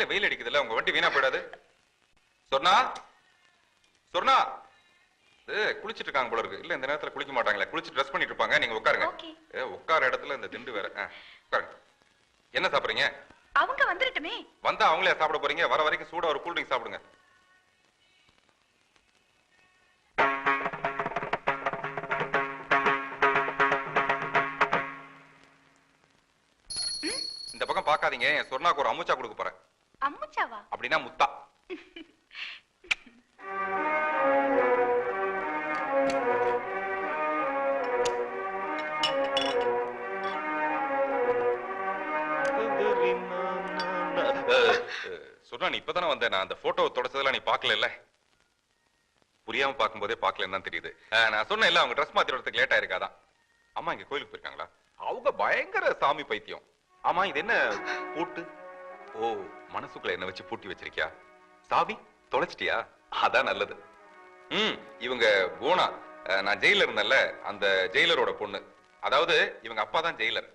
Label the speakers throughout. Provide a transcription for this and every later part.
Speaker 1: வெளியில வெயில் அடிக்குதுல்ல உங்க வண்டி வீணா போயிடாது. சொர்ணா சொர்ணா. இது குளிச்சிட்டு இருக்காங்க போல இருக்கு. இல்ல இந்த நேரத்துல குளிக்க மாட்டாங்களே. குளிச்சு ட்ரெஸ் பண்ணிட்டு இருப்பாங்க. நீங்க உட்காருங்க. உட்கார இடத்துல இந்த திண்டு வேற. உட்காருங்க. என்ன சாப்பிடுறீங்க?
Speaker 2: அவங்க வந்துருட்டுமே.
Speaker 1: வந்தா அவங்களே சாப்பிட போறீங்க. வர வரைக்கும் சூடா ஒரு கூல் ட்ரிங்க் சாப்பிடுங்க. இந்த பக்கம் பார்க்காதீங்க. என் சொர்ணாக்கு ஒரு அமுச்சா கொடுக்க போறேன்.
Speaker 2: அம்முச்சாவா?
Speaker 1: அப்படின்னா முத்தா. சொன்னா நீ இப்பதானே வந்த? நான் அந்த போட்டோ தொடச்சதெல்லாம் நீ பார்க்கல புரியாம பார்க்கும்போதே பார்க்கலன்னு தான் தெரியுது. நான் சொன்னேன் இல்ல அவங்க ட்ரெஸ் மாத்தி வரதுக்கு லேட் ஆயிருக்காதான் அம்மா இங்க கோயிலுக்கு போயிருக்காங்களா? அவங்க பயங்கர சாமி பைத்தியம். ஆமா இது என்ன பூட்டு ஓ மனசுக்குள்ள என்ன வச்சு பூட்டி வச்சிருக்கியா? சாவி தொலைச்சிட்டியா? அதான் நல்லது. ம் இவங்க போனா நான் ஜெயிலர் இருந்தேன்ல அந்த ஜெயிலரோட பொண்ணு. அதாவது இவங்க அப்பா தான் ஜெயிலர்.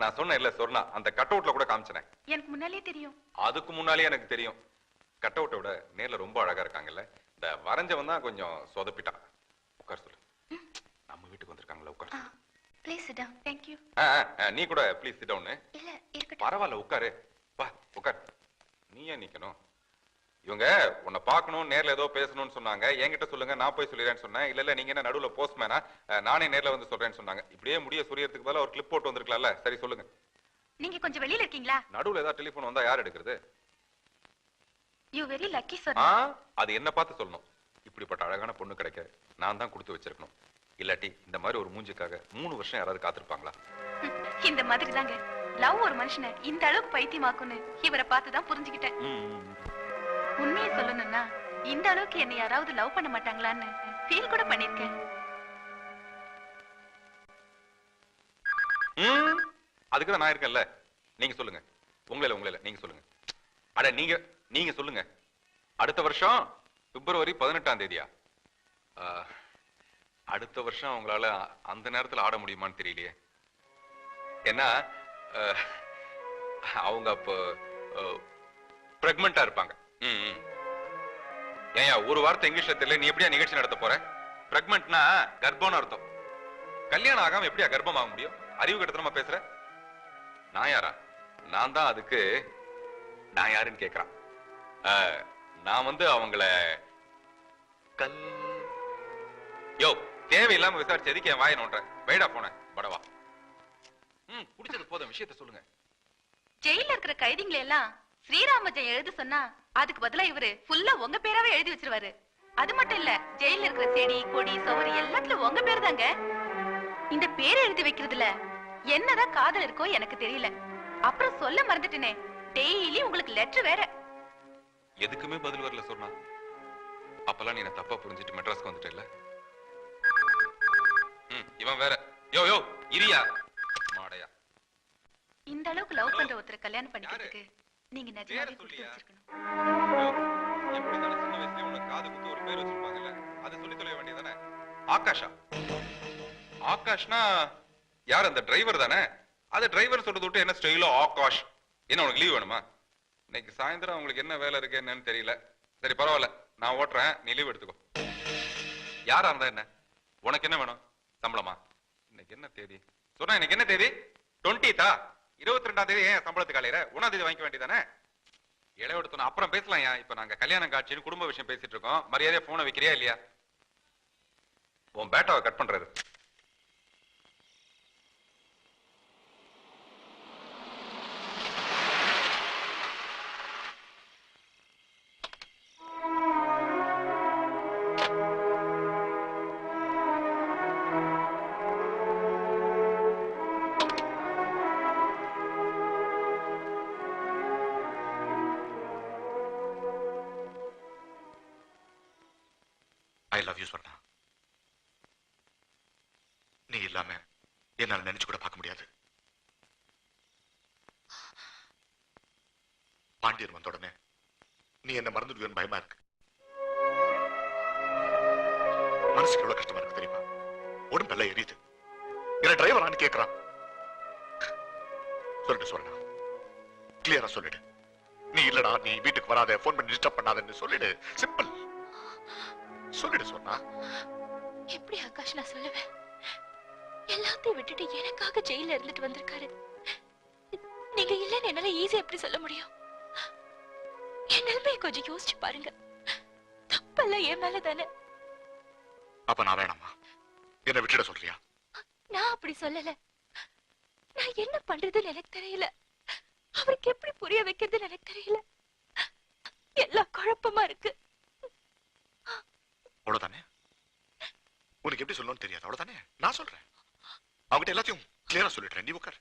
Speaker 1: நான் சொன்னேன் இல்ல சொன்னா அந்த கட் அவுட்ல கூட காமிச்சனேன்.
Speaker 2: எனக்கு முன்னாலே தெரியும்.
Speaker 1: அதுக்கு முன்னாலே எனக்கு தெரியும். கட் அவுட்டை விட நேர்ல ரொம்ப அழகா இருக்காங்கல்ல. இந்த வரைஞ்சவன் தான் கொஞ்சம் சொதப்பிட்டான். உட்கார் சொல்லு. நம்ம வீட்டுக்கு வந்திருக்காங்களா உட்கார்.
Speaker 2: ப்ளீஸ் சிட் டவுன்
Speaker 1: ஆ, ஆ, நீ கூட ப்ளீஸ் சிட் டவுன்
Speaker 2: இல்ல இருக்கட்டும்.
Speaker 1: பரவாயில்ல உட்காரு. வா உட்கார். நீ ஏன் நிக்கணும்? இவங்க உன்னை பார்க்கணும் நேர்ல ஏதோ பேசணும்னு சொன்னாங்க. என்கிட்ட சொல்லுங்க நான் போய் சொல்லிடுறேன்னு சொன்னேன். இல்ல இல்ல நீங்க என்ன நடுவுல போஸ்ட்மேனா நானே நேர்ல வந்து சொல்றேன்னு சொன்னாங்க. இப்படியே முடிய சுரியறதுக்கு பதிலா ஒரு கிளிப் போட்டு வந்திருக்கலாம்ல. சரி சொல்லுங்க.
Speaker 2: நீங்க கொஞ்சம் வெளியில இருக்கீங்களா?
Speaker 1: நடுவுல ஏதாவது டெலிபோன் வந்தா யார் எடுக்கிறது?
Speaker 2: யூ வெரி லக்கி சார்
Speaker 1: ஆ அது என்ன பார்த்து சொல்லணும். இப்படிப்பட்ட அழகான பொண்ணு கிடைக்க நான் தான் கொடுத்து வச்சிருக்கணும். இல்லாட்டி இந்த மாதிரி ஒரு மூஞ்சிக்காக மூணு வருஷம் யாராவது காத்திருப்பாங்களா?
Speaker 2: இந்த மாதிரி தாங்க லவ் ஒரு மனுஷனை இந்த அளவுக்கு பைத்தியமாக்குன்னு இவரை பார்த்து தான் புரிஞ்சுக்கிட்டேன். உண்மையை சொல்லணும்னா இந்த அளவுக்கு என்னை யாராவது லவ் பண்ண மாட்டாங்களான்னு ஃபீல் கூட பண்ணிருக்கேன்
Speaker 1: அதுக்கு தான் நான் இருக்கேன்ல. நீங்க சொல்லுங்க. உங்கள உங்கள நீங்க சொல்லுங்க. அட நீங்க நீங்க சொல்லுங்க. அடுத்த வருஷம் பிப்ரவரி பதினெட்டாம் தேதியா? அடுத்த வருஷம் அவங்களால அந்த நேரத்துல ஆட முடியுமான்னு தெரியலையே. ஏன்னா அவங்க அப்போ பிரெக்மெண்டா இருப்பாங்க. ம், ஏன் ஒரு வார்த்தை இங்கிலீஷ்ல தெரியல. நீ எப்படியா நிகழ்ச்சி நடத்த போற? பிரெக்மெண்ட்னா கர்ப்பம்னு அர்த்தம். கல்யாணம் ஆகாம எப்படியா கர்ப்பம் ஆக முடியும்? அறிவு கட்டத்தனமா பேசுற? நான் யாரா? நான் தான் அதுக்கு நான் யாருன்னு கேக்குறான். நான் வந்து அவங்கள கல் யோ தேவையில்லாம விசாரிச்சு எதுக்கு என் வாயை நோண்டுறேன். வைடா போனேன். படவா ம் குடிச்சது போதும். விஷயத்த சொல்லுங்க.
Speaker 2: ஜெயில இருக்கிற கைதிங்களை எல்லாம் ஸ்ரீராம ஜெயம் எழுத சொன்னா அதுக்கு பதிலா இவரு ஃபுல்லா உங்க பேராவே எழுதி வச்சிருவாரு. அது மட்டும் இல்ல ஜெயில இருக்கிற செடி கொடி சுவரு எல்லாத்துலயும் உங்க பேர் தாங்க இந்த பேரை எழுதி வைக்கிறதுல என்னதான் காதல் இருக்கோ எனக்கு தெரியல. அப்புறம் சொல்ல மறந்துட்டேனே. டெய்லி உங்களுக்கு லெட்டர் வேற.
Speaker 1: எதுக்குமே பதில் வரல சொன்னா. அப்பெல்லாம் நீ தப்பா புரிஞ்சுட்டு மெட்ராஸ்க்கு வந்துட்டல ம் இவன் வேற. யோ யோ இரியா. மாடையா.
Speaker 2: இந்த அளவுக்கு லவ் பண்ற ஒருத்தரை கல்யாணம் பண்ணிக்கிறதுக்கு நீங்க நிஜமாவே கொடுத்து? வச்சிருக்கணும்.
Speaker 1: எப்படி தானே சின்ன வயசுலயே உனக்கு காது குத்து ஒரு பேர் வச்சிருப்பாங்கல்ல? அதை சொல்லி தொலைய வேண்டியதானே ஆகாஷா. ஆகாஷ்னா யார் அந்த டிரைவர் தானே? அது டிரைவர் சொல்றது விட்டு என்ன ஸ்டைலோ ஆகாஷ். என்ன உனக்கு லீவ் வேணுமா? இன்னைக்கு சாயந்தரம் உங்களுக்கு என்ன வேலை இருக்கு என்னன்னு தெரியல. சரி பரவாயில்ல. நான் ஓட்டுறேன். நீ லீவ் எடுத்துக்கோ. யாரா இருந்தா என்ன? உனக்கு என்ன வேணும்? சம்பளமா? இன்னைக்கு என்ன தேதி? சொன்னா இன்னைக்கு என்ன தேதி? டுவெண்ட்டித்தா? இருபத்தி ரெண்டாம் தேதி ஏன் சம்பளத்துக்கு அலையிற ஒன்னாம் தேதி வாங்கிக்க வேண்டியதானே? இளையோடுத்தணும் அப்புறம் பேசலாம் ஏன்? இப்ப நாங்க கல்யாணம் காட்சின்னு குடும்ப விஷயம் பேசிட்டு இருக்கோம். மரியாதையா போனை வைக்கிறியா இல்லையா? உன் பேட்டாவை கட் பண்றது.
Speaker 3: நீ இல்லாம என்னால் நினைச்சு கூட பார்க்க முடியாது. பாண்டியன் வந்த உடனே நீ என்ன மறந்துடுவேன்னு பயமா இருக்கு? மனசுக்கு எவ்வளவு கஷ்டமா இருக்கு தெரியுமா? உடம்பெல்லாம் எரியுது. என்ன டிரைவரான்னு கேக்குறான். சொல்லிட்டு சொல்லலாம் கிளியரா சொல்லிடு. நீ இல்லடா நீ வீட்டுக்கு வராத போன் பண்ணி டிஸ்டர்ப் பண்ணாதன்னு சொல்லிடு. சிம்பிள் சொல்லிடு சொன்னா
Speaker 4: எப்படி ஆகாஷ் நான் சொல்லுவேன்? எல்லாத்தையும் விட்டுட்டு எனக்காக ஜெயில இருந்துட்டு வந்திருக்காரு. நீங்க இல்லைன்னு என்னால ஈஸியா எப்படி சொல்ல முடியும்? என் நிலைமையை கொஞ்சம் யோசிச்சு பாருங்க. தப்பெல்லாம் என் மேல தானே.
Speaker 3: அப்ப நான் வேணாமா? என்ன விட்டுட சொல்றியா?
Speaker 4: நான் அப்படி சொல்லல. நான் என்ன பண்றதுன்னு எனக்கு தெரியல. அவருக்கு எப்படி புரிய வைக்கிறதுன்னு எனக்கு தெரியல. எல்லாம் குழப்பமா இருக்கு.
Speaker 3: அவ்வளவுதானே? உனக்கு எப்படி சொல்லணும்னு தெரியாது. அவ்வளவுதானே? நான் சொல்றேன். அவங்ககிட்ட எல்லாத்தையும் கிளியரா சொல்லிடுறேன். நீ உட்கார்.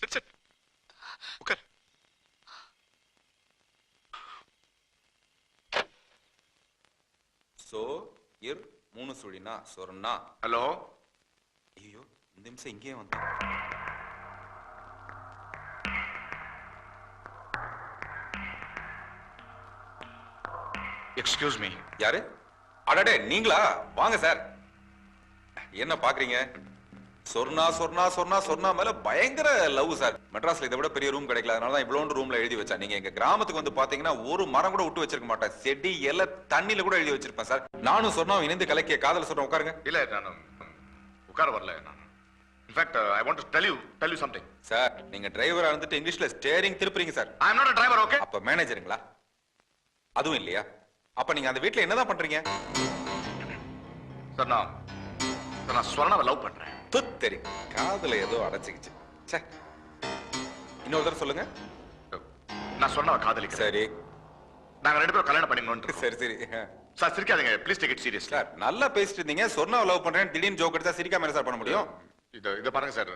Speaker 3: சரி உட்கார்.
Speaker 1: சோ இர் மூணு சுழினா சொர்ணா.
Speaker 3: ஹலோ
Speaker 1: ஐயோ இந்த நிமிஷம் இங்கேயே வந்தேன்.
Speaker 3: எக்ஸ்கியூஸ் மீ
Speaker 1: யாரு? அடடே நீங்களா? வாங்க சார் என்ன பாக்குறீங்க? சொர்ணா சொர்ணா சொர்ணா சொர்ணா மேல பயங்கர லவ் சார் மெட்ராஸ்ல இதை விட பெரிய ரூம் கிடைக்கல. அதனால தான் இவ்வளவு ரூம்ல எழுதி வச்சேன் நீங்க எங்க கிராமத்துக்கு வந்து பாத்தீங்கன்னா ஒரு மரம் கூட விட்டு வச்சிருக்க மாட்டேன். செடி எல்லாம் தண்ணியில கூட எழுதி வச்சிருப்பேன் சார் நானும் சொர்ணாவும் இணைந்து கலக்கிய காதல சொல்றேன் உட்காருங்க.
Speaker 3: இல்ல நான் உட்கார வரல நான். In fact I want to tell you tell you something
Speaker 1: sir நீங்க டிரைவரா இருந்துட்டு இங்கிலீஷ்ல steering திருப்புறீங்க sir
Speaker 3: I am not a driver okay
Speaker 1: அப்ப மேனேஜருங்களா அதுவும் இல்லையா? அப்ப நீங்க அந்த வீட்ல என்னதான் பண்றீங்க?
Speaker 3: சார் நான் நான் ஸ்வர்ணாவை லவ் பண்றேன்.
Speaker 1: துத்தரி காதுல ஏதோ அடைச்சிக்கிச்சு. ச்சே. இன்னொரு தடவை சொல்லுங்க.
Speaker 3: நான் ஸ்வர்ணாவை காதலிக்கிறேன்.
Speaker 1: சரி.
Speaker 3: நாங்க ரெண்டு பேரும் கல்யாணம் பண்ணிக்கணும்
Speaker 1: சரி சரி.
Speaker 3: Sir சிரிக்காதீங்க. Please take it seriously
Speaker 1: sir நல்லா பேசிட்டு இருந்தீங்க. சொன்னா லவ் பண்றேன் திடீர்னு ஜோக் எடுத்தா சிரிக்காம என்ன சார் பண்ண முடியும்?
Speaker 3: இது இத பாருங்க சார்.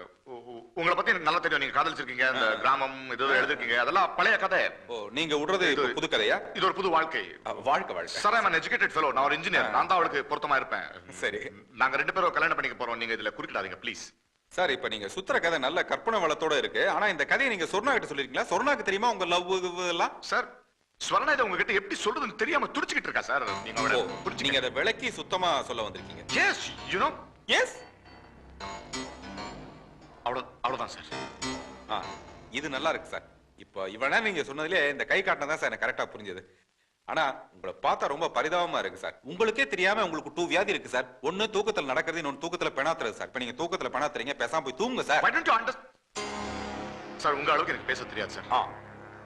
Speaker 3: உங்களை பத்தி எனக்கு நல்லா தெரியும். நீங்க காதலிச்சிருக்கீங்க இந்த கிராமம் இது எழுதிருக்கீங்க. அதெல்லாம் பழைய கதை.
Speaker 1: ஓ நீங்க விடுறது இப்ப புது கதையா?
Speaker 3: இது ஒரு புது வாழ்க்கை.
Speaker 1: வாழ்க்கை வாழ்க்கை.
Speaker 3: Sir an educated fellow. நான் ஒரு இன்ஜினியர் நான் தான் அவளுக்கு பொருத்தமா இருப்பேன்.
Speaker 1: சரி.
Speaker 3: நாங்க ரெண்டு பேரும் கல்யாணம் பண்ணிக்க போறோம். நீங்க இதுல குறுக்கிடாதீங்க ப்ளீஸ்
Speaker 1: சார் இப்ப நீங்க சுத்துற கதை நல்ல கற்பனை வளத்தோட இருக்கு. ஆனா இந்த கதையை நீங்க சொர்ணா கிட்ட சொல்லிருக்கீங்களா? சொர்ணாக்கு தெரியுமா உங்க லவ் எல்லாம்?
Speaker 3: சார் ஸ்வர்ணா இதை உங்ககிட்ட எப்படி சொல்றதுன்னு தெரியாம துடிச்சுக்கிட்டு இருக்கா சார் நீங்க
Speaker 1: அதை விளக்கி சுத்தமா சொல்ல வந்திருக்கீங்க.
Speaker 3: எஸ் யூ நோ
Speaker 1: எஸ்
Speaker 3: அவ்வளவுதான் சார்.
Speaker 1: ஆ இது நல்லா இருக்கு சார். இப்போ இவனா நீங்க சொன்னதுலயே இந்த கை காட்டினதான் சார் எனக்கு கரெக்டா புரிஞ்சது. ஆனா உங்களை பார்த்தா ரொம்ப பரிதாபமா இருக்கு சார். உங்களுக்கே தெரியாம உங்களுக்கு டூ வியாதி இருக்கு சார். ஒண்ணு தூக்கத்துல நடக்கிறது இன்னொன்னு தூக்கத்துல பெணாத்துறது சார். இப்ப நீங்க தூக்கத்துல பெணாத்துறீங்க பேசாம போய் தூங்குங்க sir.
Speaker 3: Why don't you understand sir உங்க அளவுக்கு எனக்கு பேச தெரியாது சார்.
Speaker 1: ஆ.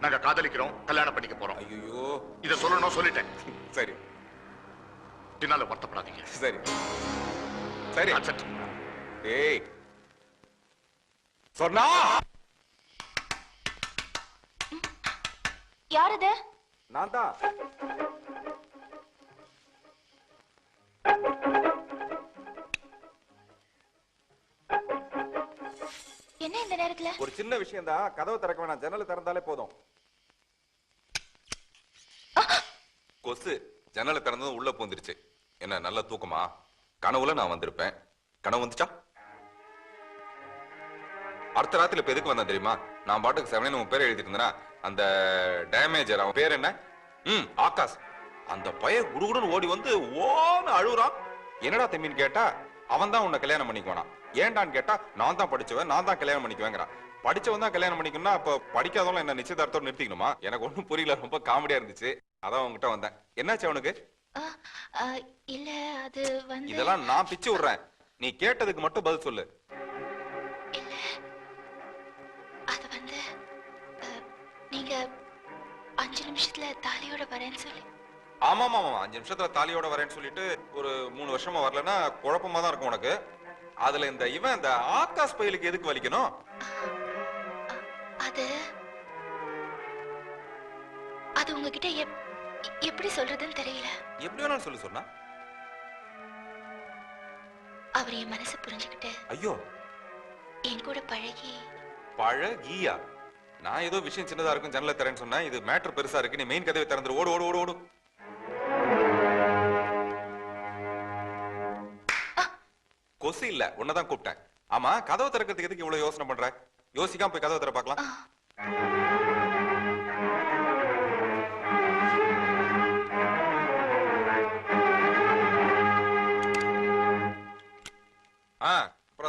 Speaker 3: நாங்க காதலிக்கிறோம் கல்யாணம் பண்ணிக்க போறோம்.
Speaker 1: ஐயோ
Speaker 3: இத சொல்லணும் சொல்லிட்டேன்.
Speaker 1: சரி.
Speaker 3: பின்னால வருத்தப்படாதீங்க.
Speaker 1: சரி. சரி.
Speaker 3: That's it.
Speaker 1: ஏய் சொன்னா?
Speaker 4: யார் அது
Speaker 1: நான் தான்.
Speaker 4: என்ன இந்த நேரத்துல?
Speaker 1: ஒரு சின்ன விஷயம் தான் கதவை திறக்க வேணாம். ஜன்னலை திறந்தாலே போதும். கொசு ஜன்னலை திறந்ததும் உள்ள பூந்துருச்சு. என்ன நல்ல தூக்கமா? கனவுல நான் வந்திருப்பேன். கனவு வந்துச்சா? அடுத்த ராத்திரில இப்ப எதுக்கு வந்தேன் தெரியுமா? நான் பாட்டுக்கு செவனே உன் பேரை எழுதிட்டு அந்த டேமேஜர் அவன் பேர் என்ன? ம் ஆகாஷ். அந்த பையன் குடுகுடுன்னு ஓடி வந்து ஓன்னு அழுகுறான் என்னடா தம்பின்னு கேட்டா அவன் தான் உன்னை கல்யாணம் பண்ணிக்குவானா ஏன்டான்னு கேட்டா நான் தான் படிச்சவன் நான் தான் கல்யாணம் பண்ணிக்குவேங்கிறான். படிச்சவன் தான் கல்யாணம் பண்ணிக்கணும்னா அப்ப படிக்காதவங்க என்ன நிச்சயதார்த்தம் நிறுத்திக்கணுமா? எனக்கு ஒண்ணும் புரியல ரொம்ப காமெடியா இருந்துச்சு. அதான் உன்கிட்ட வந்தேன். என்னாச்சு அவனுக்கு?
Speaker 4: இல்ல அது
Speaker 1: இதெல்லாம் நான் பிச்சு விடுறேன். நீ கேட்டதுக்கு மட்டும் பதில் சொல்லு.
Speaker 4: நீங்க அஞ்சு நிமிஷத்துல தாலியோட வரேன்னு சொல்லி.
Speaker 1: ஆமா ஆமா ஆமா அஞ்சு நிமிஷத்துல தாலியோட வரேன்னு சொல்லிட்டு ஒரு மூணு வருஷமா வரலன்னா குழப்பமா தான் இருக்கும் உனக்கு. அதுல இந்த இவன் இந்த ஆகாஷ் பையலுக்கு எதுக்கு வலிக்கணும்?
Speaker 4: அது அது உங்ககிட்ட எப்- எப்படி சொல்றதுன்னு தெரியல.
Speaker 1: எப்படி வேணாலும் சொல்லு சொன்னா.
Speaker 4: அவர் என் மனசை புரிஞ்சுக்கிட்டு
Speaker 1: ஐயோ.
Speaker 4: என் கூட பழகி
Speaker 1: பழகியா? நான் ஏதோ விஷயம் சின்னதா இருக்கும் ஜன்னல தரேன்னு சொன்னேன் இது மேட்டர் பெருசா இருக்கு நீ மெயின் கதவை திறந்துரு ஓடு ஓடு ஓடு ஓடு. கொசு இல்ல உன்னதான் கூப்பிட்டேன். ஆமா கதவை திறக்கிறதுக்கு எதுக்கு இவ்வளவு யோசனை பண்ற? யோசிக்காம போய் கதவை திற பார்க்கலாம்.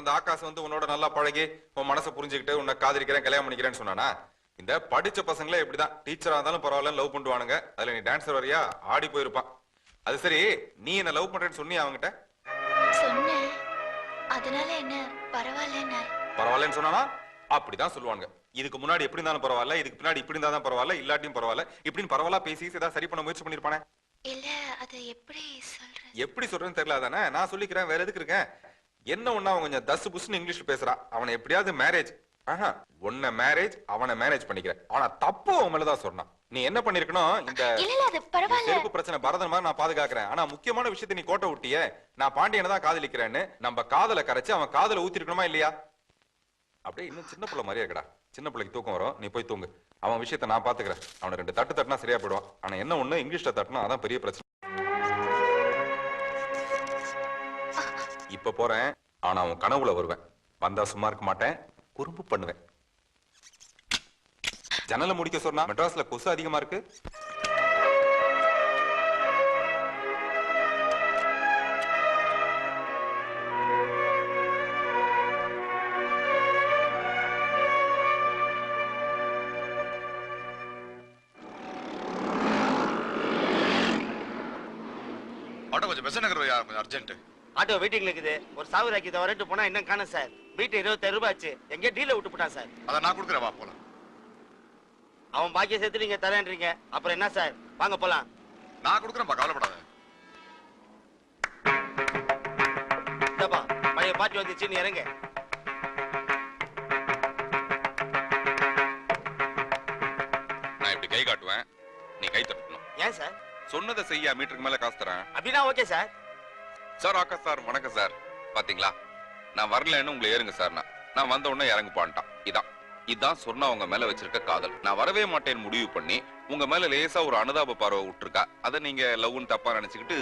Speaker 1: அந்த ஆகாஷ் வந்து உன்னோட நல்லா பழகி உன் மனசை புரிஞ்சுக்கிட்டு உன்னை காதலிக்கிறேன் கல்யாணம் பண்ணிக்கிறேன்னு சொன்னானா? இந்த படிச்ச பசங்களே இப்படிதான். டீச்சரா இருந்தாலும் பரவாயில்ல லவ் பண்ணுவானுங்க. அதுல நீ டான்சர் வரியா? ஆடி போயிருப்பான். அது சரி நீ என்ன லவ் பண்றேன்னு
Speaker 4: சொன்னேன். அதனால என்ன? பரவாயில்ல
Speaker 1: பரவாயில்லன்னு சொன்னானா? அப்படிதான் சொல்லுவாங்க இதுக்கு முன்னாடி எப்படி இருந்தாலும் பரவாயில்ல இதுக்கு பின்னாடி இப்படி இருந்தா தான் பரவாயில்ல இல்லாட்டியும் பரவாயில்ல. இப்படின்னு பரவாயில்ல பேசி ஏதாவது சரி பண்ண முயற்சி பண்ணிருப்பானே
Speaker 4: இல்ல அது
Speaker 1: எப்படி சொல்றேன்னு தெரியல தானே நான் சொல்லிக்கிறேன் வேற எதுக்கு இருக்கேன்? என்ன ஒண்ணு அவன் கொஞ்சம் தசு புசுன்னு இங்கிலீஷ் பேசுறான் அவனை எப்படியாவது மேரேஜ் ஆஹா உன்னை மேரேஜ் அவனை மேனேஜ் பண்ணிக்கிறேன். ஆனா தப்பு அவன் மேலதான் சொன்னான். நீ என்ன பண்ணிருக்கணும்? இந்த செருப்பு பிரச்சனை பரதன் மாதிரி நான் பாதுகாக்கிறேன். ஆனா முக்கியமான விஷயத்தை நீ கோட்டை விட்டியே நான் பாண்டியனை தான் காதலிக்கிறேன்னு நம்ம காதல கரைச்சு அவன் காதல ஊத்திருக்கணுமா இல்லையா? அப்படியே இன்னும் சின்ன பிள்ளை மாதிரியே இருக்கடா. சின்ன பிள்ளைக்கு தூக்கம் வரும். நீ போய் தூங்கு. அவன் விஷயத்தை நான் பாத்துக்கிறேன். அவனை ரெண்டு தட்டு தட்டினா சரியா போயிடுவான். ஆனா என்ன ஒண்ணு இங்கிலீஷ்ல தட்டினா அதான் பெரிய பிரச்சனை. இப்ப போறேன் ஆனா உன் கனவுல வருவேன். வந்தா சும்மா இருக்க மாட்டேன் குறும்பு பண்ணுவேன். ஜன்னலை முடிக்க சொன்னா மெட்ராஸ்ல கொசு அதிகமா இருக்கு.
Speaker 3: ஆட்டோ கொஞ்சம் பெச நகர் கொஞ்சம் அர்ஜென்ட்
Speaker 5: ஆட்டோ வெயிட்டிங்ல இருக்குது. ஒரு சாவுராக்கி இதை வரட்டு போனா இன்னும் காணும் சார். வீட்டு இருபத்தாயிரம் ரூபாய் ஆச்சு. எங்கேயோ டீல விட்டு போட்டான் சார்.
Speaker 3: அதை நான் கொடுக்குறேன் வா போலாம்.
Speaker 5: அவன் பாக்கிய சேர்த்து நீங்க தரேன்றீங்க. அப்புறம் என்ன சார்? வாங்க போலாம்.
Speaker 3: நான் கொடுக்குறேன்ப்பா கவலைப்படாத.
Speaker 5: பழைய பாட்டி வந்துச்சு நீ இறங்க.
Speaker 1: நான் இப்படி கை காட்டுவேன். நீ கை தட்டணும்.
Speaker 5: ஏன் சார்?
Speaker 1: சொன்னதை செய்ய மீட்டருக்கு மேல காசு தரேன்.
Speaker 5: அப்படின்னா okay sir.
Speaker 1: Sir Akash sir வணக்கம் சார் பாத்தீங்களா? நான் வரலன்னு உங்களை ஏறுங்க சார் நான். நான் வந்த உடனே இறங்கு பான்ட்டான் இதான் இதான் சொன்ன உங்க மேல வச்சிருக்க காதல். நான் வரவே மாட்டேன்னு முடிவு பண்ணி உங்க மேல லேசா ஒரு அனுதாப பார்வை விட்டுருக்கா. அதை நீங்க லவ்னு தப்பா நினைச்சுக்கிட்டு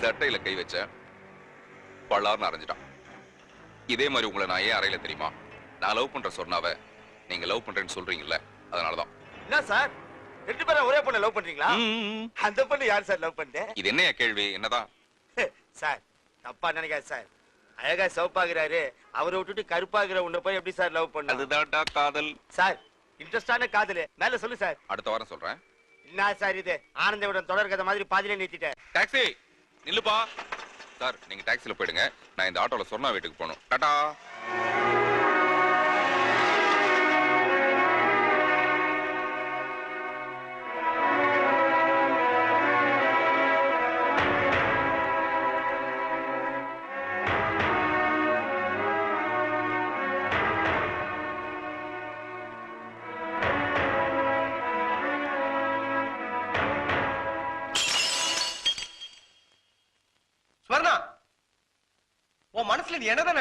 Speaker 1: சட்டையில கை வச்சேன் பல்லார்னு அரைஞ்சிட்டான். இதே மாதிரி உங்களை நான் ஏன் அறையில தெரியுமா? நான் லவ் பண்ற சொன்னாவ நீங்க லவ் பண்றேன்னு சொல்றீங்கல்ல அதனாலதான்.
Speaker 5: என்ன சார்? ரெண்டு பேரும் ஒரே பொண்ணை லவ் பண்றீங்களா? அந்த பொண்ணு யார் சார் லவ் பண்ணேன்
Speaker 1: இது என்னையா கேள்வி? என்னதான்?
Speaker 5: சார் தப்பா நினைக்காது சார். அழகா சிவப்பாகிறாரு. அவரை விட்டுட்டு கருப்பாகிற உன்னை போய் எப்படி சார் லவ் பண்ண
Speaker 1: அதுதான்டா காதல்.
Speaker 5: சார் இன்ட்ரெஸ்டான காதலு. மேல சொல்லு சார்.
Speaker 1: அடுத்த வாரம் சொல்றேன்.
Speaker 5: என்ன சார் இது? ஆனந்தவிடம் தொடர் கதை மாதிரி பாதியிலே நிறுத்திட்டேன்.
Speaker 1: டாக்ஸி நில்லுப்பா. சார் நீங்க டாக்ஸில போயிடுங்க. நான் இந்த ஆட்டோல சொன்னா வீட்டுக்கு போகணும். டாடா.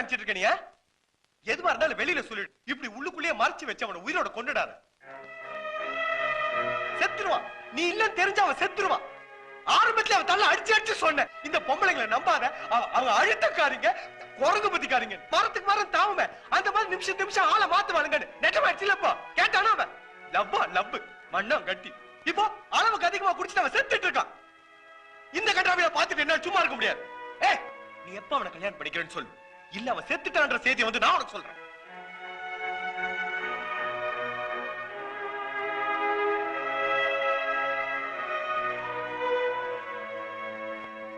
Speaker 6: நினைச்சிட்டு இருக்க நீ? எதுவா இருந்தாலும் வெளியில சொல்லிடு இப்படி உள்ளுக்குள்ளேயே மறைச்சு வச்சவன உயிரோட கொண்டுடாத செத்துருவான் நீ இல்லன்னு தெரிஞ்ச அவன் செத்துருவான் ஆரம்பத்துல அவன் தள்ள அடிச்சு அடிச்சு சொன்னேன். இந்த பொம்பளைங்களை நம்பாத. அவ- அவங்க அழுத்தக்காரிங்க குரங்கு பத்திக்காரிங்க. மரத்துக்கு மரம் தாவுமே. அந்த மாதிரி நிமிஷம் நிமிஷம் ஆளை மாத்துவானுங்கன்னு நெட்டமாச்சு இல்லப்பா. கேட்டானா அவன். லவ்வா லவ் மண்ணம் கட்டி. இப்போ அளவுக்கு அதிகமா குடிச்சிட்டு அவன் செத்துட்டு இருக்கான். இந்த கட்டாவில பாத்துட்டு என்ன சும்மா இருக்க முடியாது. ஏ நீ எப்ப அவனை கல்யாணம் பண்ணிக்கிறேன்னு சொல்லு. இல்ல அவன் செத்துட்டான்ற செய்தியை வந்து நான் உனக்கு சொல்றேன்.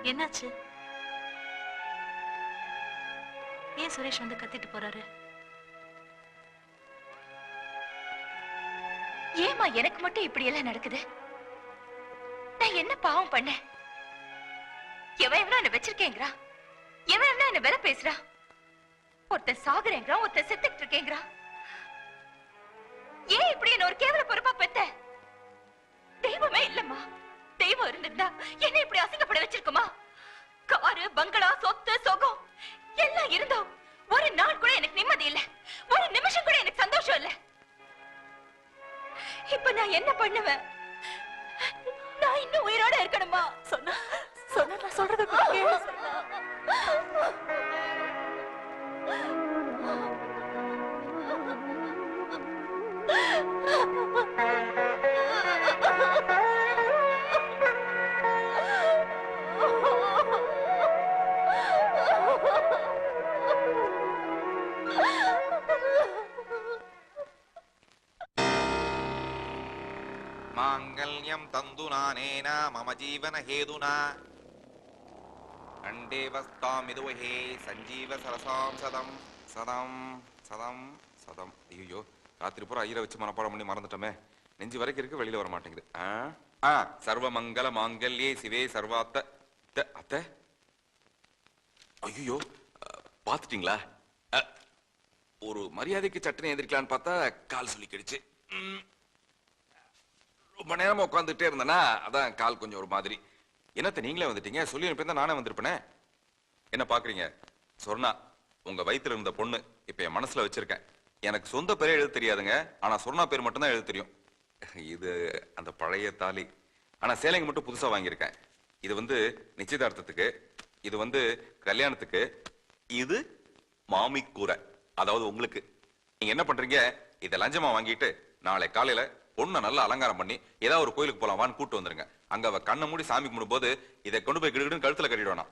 Speaker 2: என்னாச்சு? ஏன் சுரேஷ் வந்து கத்திட்டு போறாரு? ஏமா எனக்கு மட்டும் இப்படி எல்லாம் நடக்குது? நான் என்ன பாவம் பண்ணேன்? எவன் எவனா என்ன வச்சிருக்கேங்கிறா? எவன் எவனா என்ன விலை பேசுறா? ஒருத்தன் சாகுறேங்கிறான் ஒருத்தன் செத்துக்கிட்டு இருக்கேங்கிறா ஏன் இப்படி என்ன ஒரு கேவல பொறுப்பா பெத்த? தெய்வமே இல்லம்மா. தெய்வம் இருந்திருந்தா என்ன இப்படி அசிங்கப்பட வச்சிருக்குமா? காரு பங்களா சொத்து சொகம் எல்லாம் இருந்தோம் ஒரு நாள் கூட எனக்கு நிம்மதி இல்ல. ஒரு நிமிஷம் கூட எனக்கு சந்தோஷம் இல்ல. இப்ப நான் என்ன பண்ணுவேன்? நான் இன்னும் உயிரோட இருக்கணுமா? சொன்னா சொன்ன நான் சொல்றது మాంగళ్యం తందునానేన
Speaker 1: మమ జీవన హేతునా? மம சஞ்சீவ சரசாம் சதம் சதம் சதம் சதம். ஐயோ ராத்திரி பூரா ஐயரை வச்சு மனப்பாடம் பண்ணி மறந்துட்டோமே. நெஞ்சு வரைக்கும் இருக்கு வெளியில வர மாட்டேங்குது. ஆ? சர்வ மங்கள மாங்கல்யே சிவே சர்வாத்த. அத்த? ஐயோ பாத்துட்டீங்களா? ஒரு மரியாதைக்கு சட்டனை எந்திரிக்கலான்னு பார்த்தா கால் சொல்லிக்கிடுச்சு. ரொம்ப நேரமா உட்காந்துட்டே இருந்தேன்னா அதான் கால் கொஞ்சம் ஒரு மாதிரி. என்னத்த நீங்களே வந்துட்டீங்க? சொல்லி அனுப்பியிருந்தா நானே வந்திருப்பேனே. என்ன பாக்குறீங்க? சொர்ணா உங்க வயிற்றுல இருந்த பொண்ணு இப்ப என் மனசுல வச்சிருக்கேன். எனக்கு சொந்த பேரே எழுத தெரியாதுங்க. ஆனா சொர்ணா பேர் மட்டும்தான் எழுத தெரியும். இது அந்த பழைய தாலி. ஆனா சேலைங்க மட்டும் புதுசா வாங்கியிருக்கேன். இது வந்து நிச்சயதார்த்தத்துக்கு இது வந்து கல்யாணத்துக்கு இது மாமிக்கூரை. அதாவது உங்களுக்கு. நீங்க என்ன பண்றீங்க? இதை லஞ்சமா வாங்கிட்டு நாளை காலையில பொண்ணை நல்லா அலங்காரம் பண்ணி ஏதாவது ஒரு கோயிலுக்கு போலாமான்னு கூட்டு வந்துருங்க. அங்க அவ கண்ணை மூடி சாமி கும்பிடும்போது இதை கொண்டு போய் கிடுகிடுன்னு கழுத்துல கட்டிடுவானா.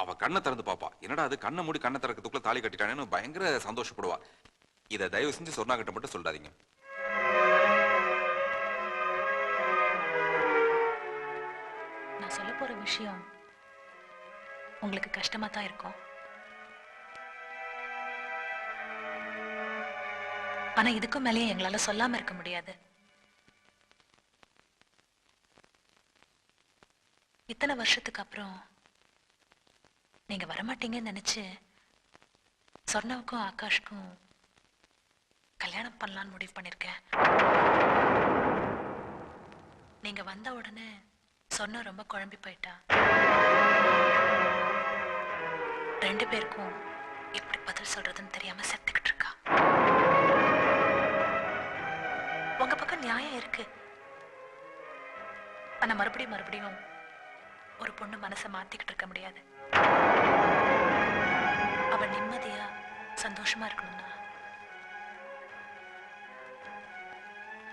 Speaker 1: அவ கண்ணை திறந்து பாப்பா. என்னடா அது கண்ணை மூடி கண்ணை திறக்கிறதுக்குள்ள தாலி கட்டிட்டானேன்னு பயங்கர சந்தோஷப்படுவா. இதை தயவு செஞ்சு சொன்னா கிட்ட மட்டும் சொல்லாதீங்க.
Speaker 4: நான் சொல்ல போற விஷயம் உங்களுக்கு கஷ்டமா தான் இருக்கும். ஆனா இதுக்கும் மேலேயே எங்களால சொல்லாம இருக்க முடியாது. இத்தனை வருஷத்துக்கு அப்புறம் நீங்க வரமாட்டீங்கன்னு நினைச்சு சொர்ணாவுக்கும் ஆகாஷ்க்கும் கல்யாணம் பண்ணலான்னு முடிவு பண்ணிருக்கேன். நீங்க வந்த உடனே சொன்ன ரொம்ப குழம்பி போயிட்டா. ரெண்டு பேருக்கும் எப்படி பதில் சொல்றதுன்னு தெரியாம செத்துக்கிட்டு இருக்கா. உங்க பக்கம் நியாயம் இருக்கு. ஆனா மறுபடியும் மறுபடியும் ஒரு பொண்ணு மனசை மாத்திக்கிட்டு இருக்க முடியாது. அவ நிம்மதியா சந்தோஷமா இருக்கணும்னா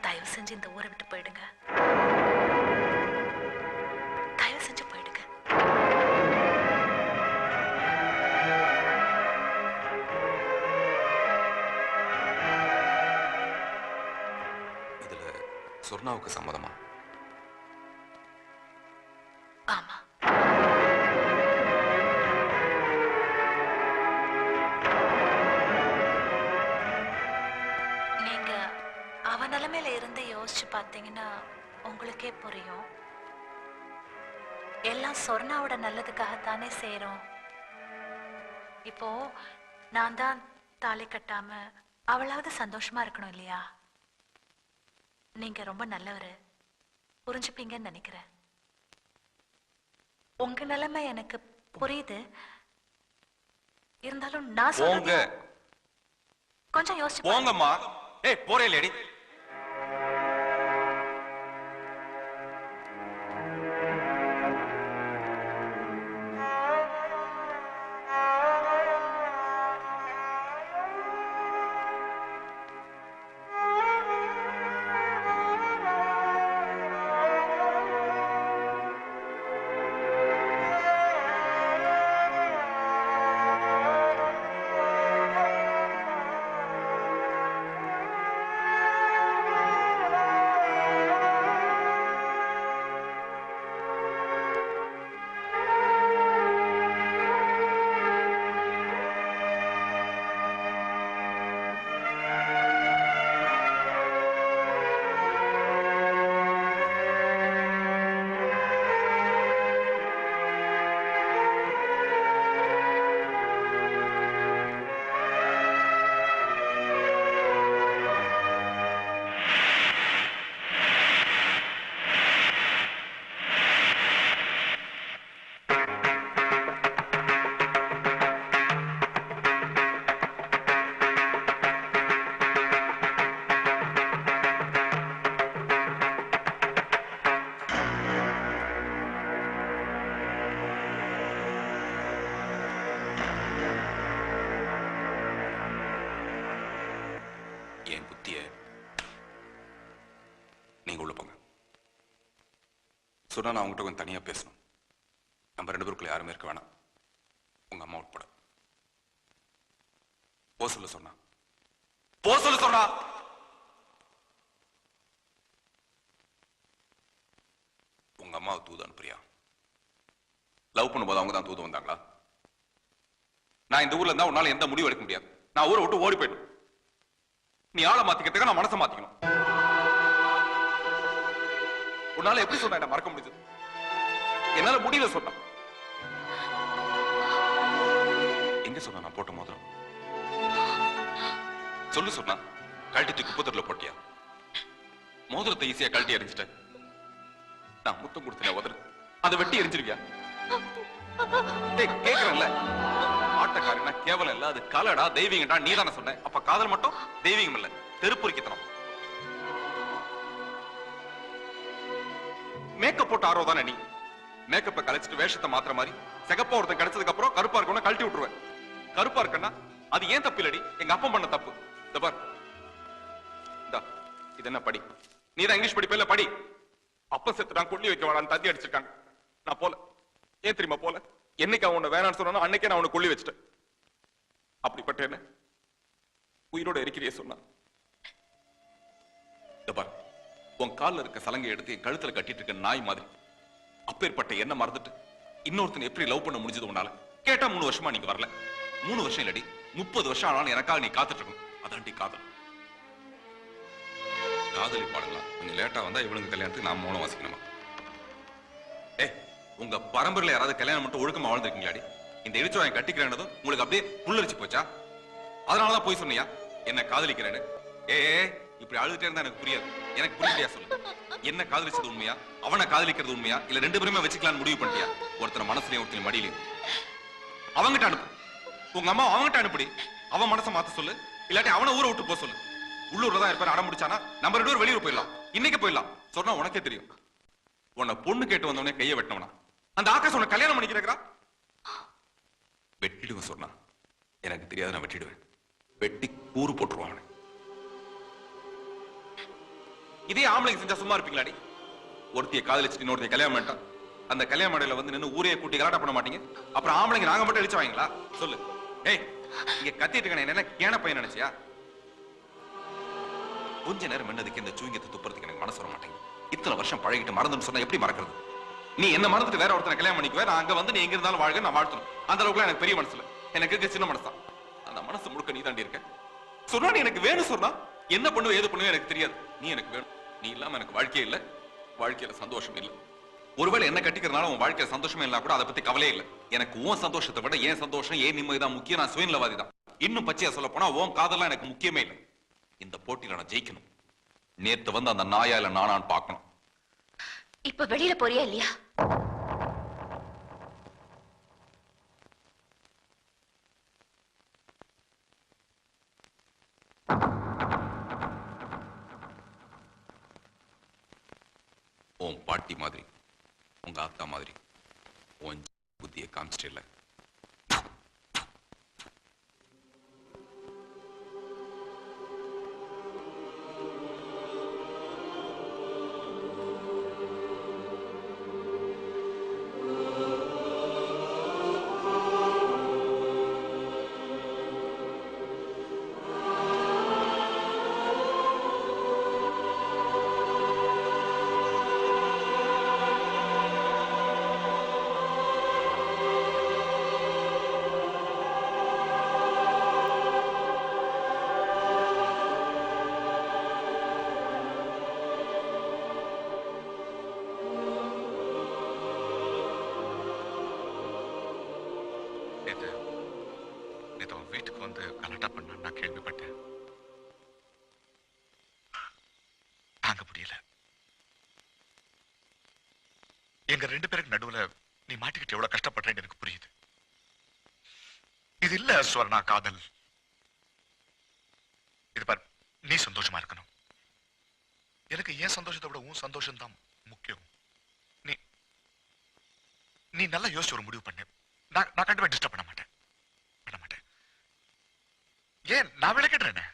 Speaker 4: தயவு செஞ்சு இந்த ஊரை விட்டு போயிடுங்க. தயவு செஞ்சு போயிடுங்க.
Speaker 1: சொர்ணாவுக்கு சம்மதமா?
Speaker 4: உங்களுக்கே புரியும். எல்லாம் சொர்ணாவோட நல்லதுக்காகத்தானே செய்றோம். இப்போ நான் தான் தாலி கட்டாம அவளாவது சந்தோஷமா இருக்கணும் இல்லையா? நீங்க ரொம்ப நல்லவரு. புரிஞ்சுப்பீங்கன்னு நினைக்கிறேன். உங்க நிலைமை எனக்கு புரியுது. இருந்தாலும் நான் சொல்றது கொஞ்சம் யோசிச்சு.
Speaker 1: போங்கம்மா. ஏய் போறே லேடி. சொன்னா நான் உங்ககிட்ட கொஞ்சம் தனியா பேசணும். நம்ம ரெண்டு பேருக்குள்ள யாருமே இருக்க வேணாம். உங்க அம்மா உட்பட. போ சொல்ல சொன்னா. போ சொல்ல சொன்னா. அம்மாவை தூது அனுப்புறியா? லவ் பண்ணும்போது அவங்க தான் தூது வந்தாங்களா? நான் இந்த ஊர்ல இருந்தா உன்னால எந்த முடிவு எடுக்க முடியாது. நான் ஊரை விட்டு ஓடி போயிடும் நீ ஆளை மாத்திக்கிறதுக்கு நான் மனசை மாத்திக்கணும். உன்னால எப்படி சொன்ன என்ன மறக்க முடிஞ்சது. என்னால முடியல சொன்ன. எங்க சொன்ன நான் போட்ட மோதிரம்? சொல்லு சொன்னா. கழட்டி குப்பத்தூர்ல போட்டியா? மோதிரத்தை ஈஸியா கழட்டி எரிஞ்சிட்டேன் நான் முத்தம் கொடுத்தேன் உதறு அதை வெட்டி எரிஞ்சிருக்கியா கேக்குறேன்ல. ஆட்டக்காரனா கேவலம் இல்ல. அது கலடா தெய்வீங்கடா நீ தானே சொன்ன. அப்ப காதல் மட்டும் தெய்வீகம் இல்ல தெருப்புரிக்கத்தனம். மேக்கப் போட்டு ஆர்வம் தானே நீ? மேக்கப்பை கலைச்சிட்டு வேஷத்தை மாத்திர மாதிரி சிகப்பா ஒருத்தன் கிடைச்சதுக்கு அப்புறம் கருப்பா இருக்கணும் கழட்டி விட்டுருவேன். கருப்பா இருக்கன்னா அது ஏன் தப்பு இல்லடி? எங்க அப்பா பண்ண தப்பு. இந்த பார். இந்தா இது என்ன படி? நீ தான் இங்கிலீஷ் படிப்பே இல்ல படி? அப்ப செத்து நான் கொல்லி வைக்க வேணாம் தத்தி அடிச்சிருக்காங்க. நான் போல. ஏன் தெரியுமா போல? என்னைக்கு அவன் உன்னை வேணாம்னு சொன்னானோ அன்னைக்கே நான் உன்னை கொல்லி வச்சிட்டேன். அப்படிப்பட்ட என்ன? உயிரோட இருக்கிறிய சொன்னான். இந்த பார். உன் கால்ல இருக்க சலங்கை எடுத்து என் கழுத்துல கட்டிட்டு இருக்க நாய் மாதிரி. அப்பேற்பட்ட என்ன மறந்துட்டு இன்னொருத்தன் எப்படி லவ் பண்ண முடிஞ்சது உன்னால? கேட்டா மூணு வருஷமா நீங்க வரல. மூணு வருஷம் இல்லடி. முப்பது வருஷம் ஆனாலும் எனக்காக நீ காத்துட்டு இருக்கணும். அதான்டி காதல். காதலி பாடலாம். கொஞ்சம் லேட்டா வந்தா இவனுங்க கல்யாணத்துக்கு நான் மௌனம் வாசிக்கணுமா? ஏ உங்க பரம்பரையில யாராவது கல்யாணம் மட்டும் ஒழுக்கமா வாழ்ந்துருக்கீங்களாடி? இந்த இடிச்சவாயன் கட்டிக்கிறேன்னதும் உங்களுக்கு அப்படியே புல்லரிச்சு போச்சா? அதனாலதான் போய் சொன்னியா? என்ன காதலிக்கிறேன்னு. ஏ, இப்படி அழுதுட்டே இருந்தா எனக்கு புரியாது. எனக்கு புரியலையா சொல்லு? என்ன காதலிச்சது உண்மையா? அவனை காதலிக்கிறது உண்மையா? இல்ல ரெண்டு பேருமே வச்சுக்கலாம்னு முடிவு பண்ணிட்டியா? ஒருத்தர் மனசுலயும் ஒருத்தர் மடியிலையும். அவங்கிட்ட அனுப்பு. உங்க அம்மா அவங்கிட்ட அனுப்புடி. அவன் மனசை மாத்த சொல்லு. இல்லாட்டி அவனை ஊரை விட்டு போக சொல்லு. உள்ளூர்ல தான் இருப்பாரு அடம் முடிச்சானா நம்ம ரெண்டு பேரும் வெளியூர் போயிடலாம். இன்னைக்கு போயிடலாம். சொன்னா உனக்கே தெரியும். உன்னை பொண்ணு கேட்டு வந்தவனே கையை வெட்டினவனா. அந்த ஆகாஷ் உன்னை கல்யாணம் பண்ணிக்கிறா வெட்டிடுவேன் சொன்னா. எனக்கு தெரியாது நான் வெட்டிடுவேன். வெட்டி கூறு போட்டுருவான் இதே ஆம்பளைங்க செஞ்சா சும்மா இருப்பீங்களாடி? ஒருத்திய காதலிச்சுட்டு இன்னொருத்திய கல்யாணம் பண்ணிட்டான். அந்த கல்யாண மேடையில வந்து நின்னு ஊரே கூட்டி கலாட்ட பண்ண மாட்டீங்க. அப்புறம் ஆம்பளைங்க நாங்க மட்டும் அடிச்சு வாங்களா சொல்லு. ஏய் இங்க கத்திட்டு இருக்கேன் என்ன கேன பையன் நினைச்சியா? கொஞ்ச நேரம் என்னதுக்கு இந்த சூங்கத்தை துப்புறதுக்கு எனக்கு மனசு வர மாட்டேங்குது. இத்தனை வருஷம் பழகிட்டு மறந்துன்னு சொன்னா எப்படி மறக்கிறது? நீ என்ன மறந்துட்டு வேற ஒருத்தனை கல்யாணம் பண்ணிக்குவே? நான் அங்க வந்து நீ எங்க இருந்தாலும் வாழ்க நான் வாழ்த்தணும். அந்த அளவுக்கு எனக்கு பெரிய மனசுல. எனக்கு சின்ன மனசா அந்த மனசு முழுக்க நீ தாண்டி இருக்க. சொன்னா நீ எனக்கு வேணும் சொன்னா என்ன பண்ணுவ ஏது பண்ணுவ எனக்கு தெரியாது. நீ எனக்கு வேணும். நீ இல்லாம எனக்கு வாழ்க்கையே இல்ல. வாழ்க்கையில சந்தோஷம் இல்ல. ஒருவேளை என்ன கட்டிக்கிறதுனால உன் வாழ்க்கையில சந்தோஷமே இல்ல கூட அதை பத்தி கவலையே இல்ல. எனக்கு உன் சந்தோஷத்தை விட ஏன் சந்தோஷம் ஏன் நிம்மதி தான் முக்கியம்? நான் சுயநலவாதி தான். இன்னும் பச்சையா சொல்ல போனா உன் காதெல்லாம் எனக்கு முக்கியமே இல்லை. இந்த போட்டியில நான் ஜெயிக்கணும். நேத்து வந்து அந்த நாயா இல்ல நானான்னு பார்க்கணும்.
Speaker 7: இப்ப வெளியில போறியா இல்லையா?
Speaker 1: உன் பாட்டி மாதிரி உங்க அத்தா மாதிரி. உன் புத்தியை காமிச்சிட்டு
Speaker 3: எங்க ரெண்டு பேருக்கு நடுவுல நீ மாட்டிக்கிட்டு எவ்வளவு கஷ்டப்படுறேன்னு எனக்கு புரியுது. இது இல்ல ஸ்வர்ணா காதல். இது பார் நீ சந்தோஷமா இருக்கணும். எனக்கு ஏன் சந்தோஷத்தை விட உன் சந்தோஷம் தான் முக்கியம். நீ நீ நல்லா யோசிச்சு ஒரு முடிவு பண்ணு. நான் நான் கண்டிப்பா டிஸ்டர்ப் பண்ண மாட்டேன். பண்ண மாட்டேன். ஏன் நான் விளக்கிடுறேனே?